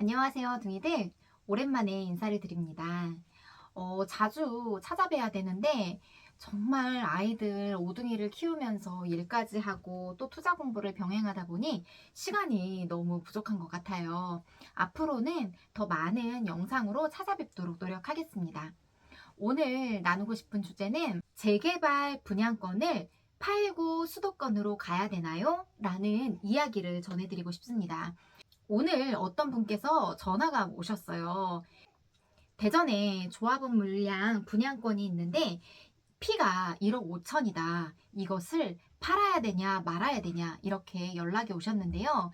안녕하세요, 둥이들. 오랜만에 인사를 드립니다. 어, 자주 찾아뵈야 되는데, 정말 아이들 오둥이를 키우면서 일까지 하고 또 투자 공부를 병행하다 보니 시간이 너무 부족한 것 같아요. 앞으로는 더 많은 영상으로 찾아뵙도록 노력하겠습니다. 오늘 나누고 싶은 주제는 재개발 분양권을 팔고 수도권으로 가야 되나요? 라는 이야기를 전해드리고 싶습니다. 오늘 어떤 분께서 전화가 오셨어요. 대전에 조합원 물량 분양권이 있는데 피가 1억 5천이다. 이것을 팔아야 되냐 말아야 되냐 이렇게 연락이 오셨는데요.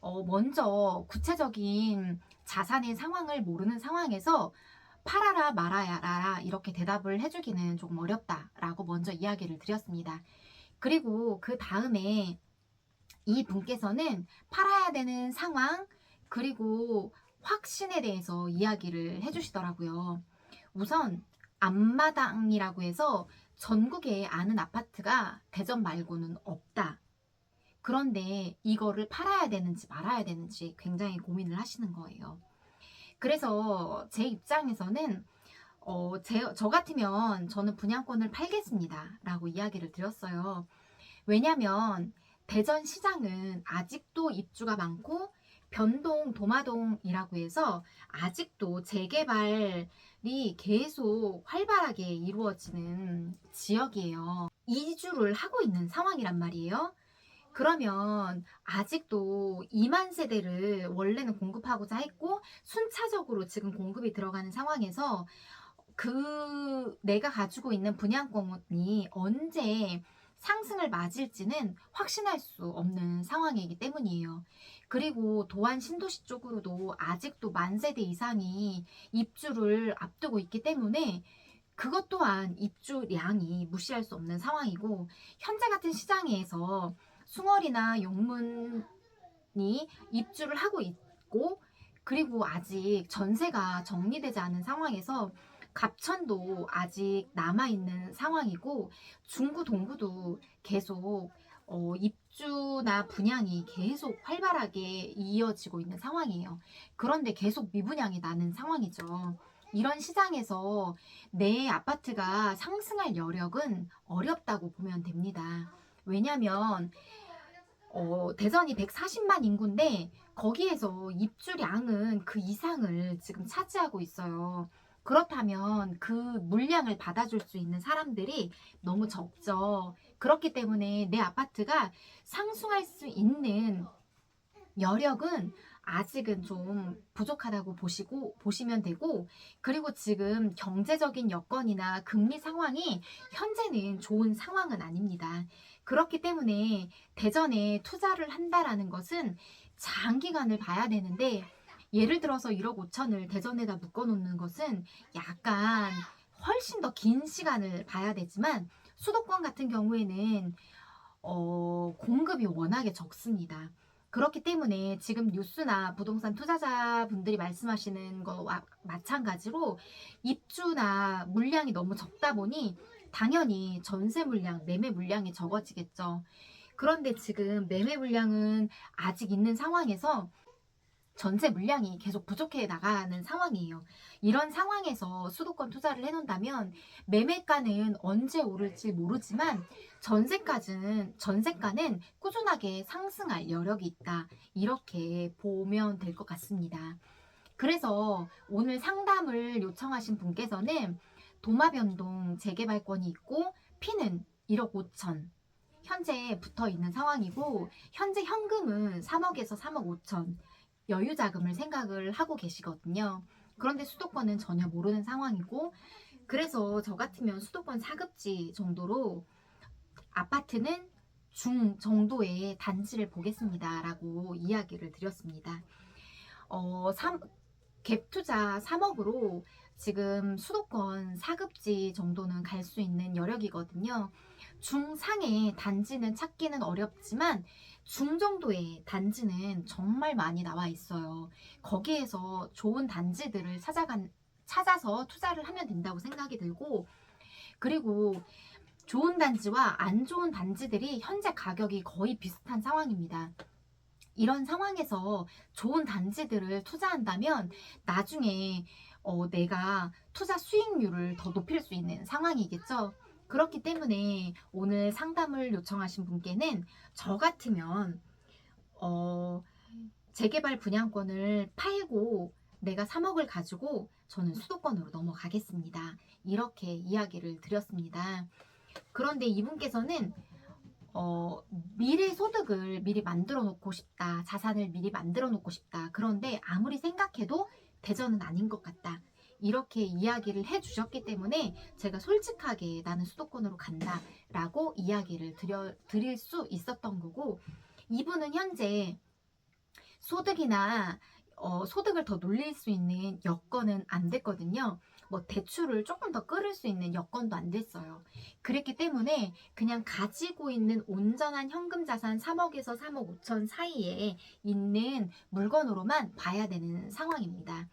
어, 먼저 구체적인 자산의 상황을 모르는 상황에서 팔아라 말아야라 이렇게 대답을 해주기는 조금 어렵다라고 먼저 이야기를 드렸습니다. 그리고 그 다음에 이 분께서는 팔아야 되는 상황 그리고 확신에 대해서 이야기를 해주시더라고요. 우선 앞마당이라고 해서 전국에 아는 아파트가 대전 말고는 없다. 그런데 이거를 팔아야 되는지 말아야 되는지 굉장히 고민을 하시는 거예요. 그래서 제 입장에서는 어, 제, 저 같으면 저는 분양권을 팔겠습니다. 라고 이야기를 드렸어요. 왜냐면 대전 시장은 아직도 입주가 많고 변동 도마동이라고 해서 아직도 재개발이 계속 활발하게 이루어지는 지역이에요. 이주를 하고 있는 상황이란 말이에요. 그러면 아직도 2만 세대를 원래는 공급하고자 했고 순차적으로 지금 공급이 들어가는 상황에서 그 내가 가지고 있는 분양권이 언제 상승을 맞을지는 확신할 수 없는 상황이기 때문이에요. 그리고 도안 신도시 쪽으로도 아직도 만 세대 이상이 입주를 앞두고 있기 때문에 그것 또한 입주량이 무시할 수 없는 상황이고 현재 같은 시장에서 숭어리나 영문이 입주를 하고 있고 그리고 아직 전세가 정리되지 않은 상황에서 갑천도 아직 남아있는 상황이고 중구 동구도 계속 어, 입주나 분양이 계속 활발하게 이어지고 있는 상황이에요. 그런데 계속 미분양이 나는 상황이죠. 이런 시장에서 내 아파트가 상승할 여력은 어렵다고 보면 됩니다. 왜냐면 어, 대전이 140만 인구인데 거기에서 입주량은 그 이상을 지금 차지하고 있어요. 그렇다면 그 물량을 받아줄 수 있는 사람들이 너무 적죠. 그렇기 때문에 내 아파트가 상승할 수 있는 여력은 아직은 좀 부족하다고 보시고 보시면 되고 그리고 지금 경제적인 여건이나 금리 상황이 현재는 좋은 상황은 아닙니다. 그렇기 때문에 대전에 투자를 한다라는 것은 장기간을 봐야 되는데 예를 들어서 1억 5천을 대전에다 묶어놓는 것은 약간 훨씬 더 긴 시간을 봐야 되지만 수도권 같은 경우에는 어, 공급이 워낙에 적습니다. 그렇기 때문에 지금 뉴스나 부동산 투자자분들이 말씀하시는 거와 마찬가지로 입주나 물량이 너무 적다 보니 당연히 전세 물량, 매매 물량이 적어지겠죠. 그런데 지금 매매 물량은 아직 있는 상황에서 전세 물량이 계속 부족해 나가는 상황이에요. 이런 상황에서 수도권 투자를 해놓는다면 매매가는 언제 오를지 모르지만 전세까지는 전세가는 꾸준하게 상승할 여력이 있다. 이렇게 보면 될 것 같습니다. 그래서 오늘 상담을 요청하신 분께서는 도마변동 재개발권이 있고 피는 1억 5천 현재 붙어 있는 상황이고 현재 현금은 3억에서 3억 5천 여유 자금을 생각을 하고 계시거든요. 그런데 수도권은 전혀 모르는 상황이고 그래서 저 같으면 수도권 사급지 정도로 아파트는 중 정도의 단지를 보겠습니다. 라고 이야기를 드렸습니다. 어, 3, 갭 투자 3억으로 지금 수도권 사급지 정도는 갈 수 있는 여력이거든요. 중상의 단지는 찾기는 어렵지만 중정도의 단지는 정말 많이 나와 있어요. 거기에서 좋은 단지들을 찾아간, 찾아서 투자를 하면 된다고 생각이 들고, 그리고 좋은 단지와 안 좋은 단지들이 현재 가격이 거의 비슷한 상황입니다. 이런 상황에서 좋은 단지들을 투자한다면 나중에 어, 내가 투자 수익률을 더 높일 수 있는 상황이겠죠. 그렇기 때문에 오늘 상담을 요청하신 분께는 저 같으면 어, 재개발 분양권을 팔고 내가 3억을 가지고 저는 수도권으로 넘어가겠습니다. 이렇게 이야기를 드렸습니다. 그런데 이분께서는 어, 미래 소득을 미리 만들어 놓고 싶다. 자산을 미리 만들어 놓고 싶다. 그런데 아무리 생각해도 대전은 아닌 것 같다. 이렇게 이야기를 해 주셨기 때문에 제가 솔직하게 나는 수도권으로 간다. 라고 이야기를 드려, 드릴 수 있었던 거고, 이분은 현재 소득이나 어, 소득을 더 놀릴 수 있는 여건은 안 됐거든요. 뭐 대출을 조금 더 끌을 수 있는 여건도 안 됐어요. 그랬기 때문에 그냥 가지고 있는 온전한 현금 자산 3억에서 3억 5천 사이에 있는 물건으로만 봐야 되는 상황입니다.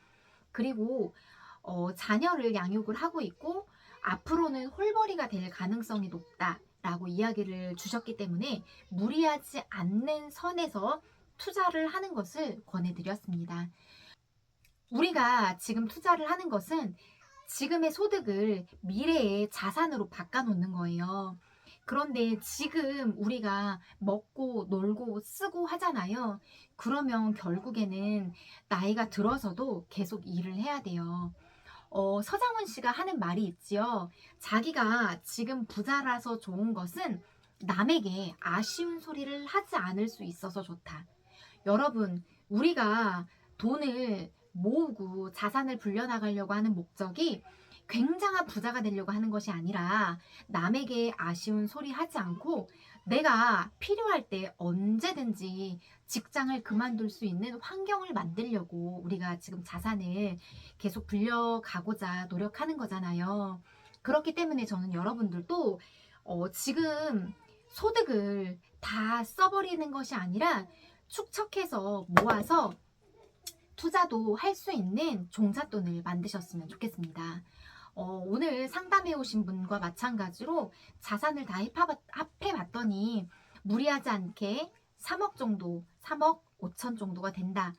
그리고 어, 자녀를 양육을 하고 있고 앞으로는 홀벌이가 될 가능성이 높다라고 이야기를 주셨기 때문에 무리하지 않는 선에서 투자를 하는 것을 권해드렸습니다. 우리가 지금 투자를 하는 것은 지금의 소득을 미래의 자산으로 바꿔놓는 거예요. 그런데 지금 우리가 먹고 놀고 쓰고 하잖아요. 그러면 결국에는 나이가 들어서도 계속 일을 해야 돼요. 어, 서장훈 씨가 하는 말이 있지요. 자기가 지금 부자라서 좋은 것은 남에게 아쉬운 소리를 하지 않을 수 있어서 좋다. 여러분, 우리가 돈을 모으고 자산을 불려나가려고 하는 목적이 굉장한 부자가 되려고 하는 것이 아니라 남에게 아쉬운 소리 하지 않고 내가 필요할 때 언제든지 직장을 그만둘 수 있는 환경을 만들려고 우리가 지금 자산을 계속 불려가고자 노력하는 거잖아요. 그렇기 때문에 저는 여러분들도 어, 지금 소득을 다 써버리는 것이 아니라 축척해서 모아서 투자도 할 수 있는 종잣돈을 만드셨으면 좋겠습니다. 어, 오늘 상담해 오신 분과 마찬가지로 자산을 다 합해- 합해 봤더니 무리하지 않게 3억 정도, 3억 5천 정도가 된다.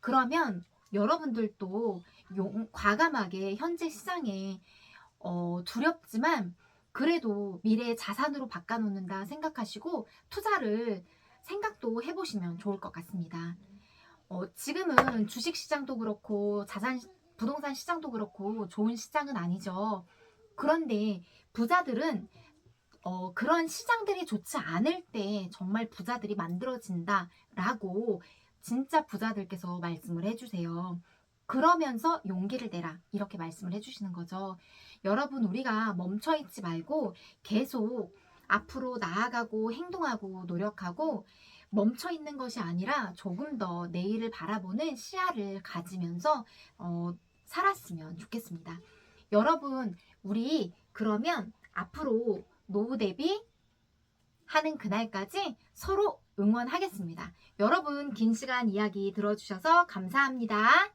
그러면 여러분들도 용, 과감하게 현재 시장에 어, 두렵지만 그래도 미래의 자산으로 바꿔놓는다 생각하시고 투자를 생각도 해보시면 좋을 것 같습니다. 어, 지금은 주식 시장도 그렇고 자산 부동산 시장도 그렇고 좋은 시장은 아니죠. 그런데 부자들은 어, 그런 시장들이 좋지 않을 때 정말 부자들이 만들어진다라고 진짜 부자들께서 말씀을 해주세요. 그러면서 용기를 내라 이렇게 말씀을 해주시는 거죠. 여러분 우리가 멈춰 있지 말고 계속 앞으로 나아가고 행동하고 노력하고 멈춰 있는 것이 아니라 조금 더 내일을 바라보는 시야를 가지면서 어, 살았으면 좋겠습니다. 여러분, 우리 그러면 앞으로 노후 대비 하는 그날까지 서로 응원하겠습니다. 여러분, 긴 시간 이야기 들어주셔서 감사합니다.